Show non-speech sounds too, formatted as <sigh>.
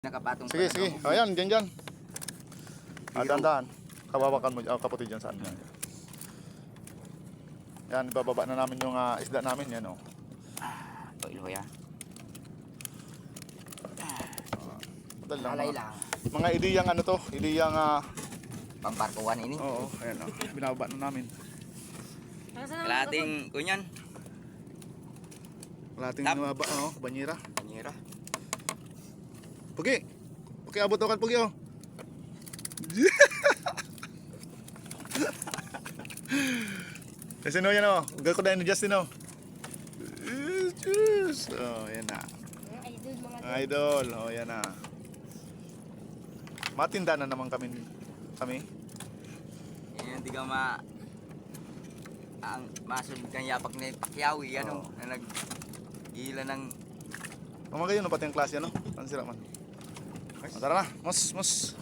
Nakapatong Sige, sige. daw. Ayan, dyan, dyan. Ah, Hero. dahan-dahan. Mo, oh, kapatid dyan saan yan. Yan, ibababa na namin yung ah, isda namin. Yan, oh. Ito, iluya. Madal lang. Alay Mga, lang. mga ideyang ano to, ideyang, ah, Pamparkuhan ini. oo, ayan, oh. Binababa na namin. Kalating kunyan. Kalating Tap. baba, oh, banyera. Pugi! Pugi, abot ako Pugi, oh. <laughs> Kasi no, yan, oh. Huwag ko na ni Justin, oh. Yes, Oh, yan na. Idol, mga Idol, oh yan na. Matinda na naman kami kami. Yan, di ka ma... Ang masunod kang yapak ni Pacquiao, eh, ano, Oo. na nag... Ila ng... Mga kayo no pati ang klase ano? Ano sila man? Tara na, mos, mos.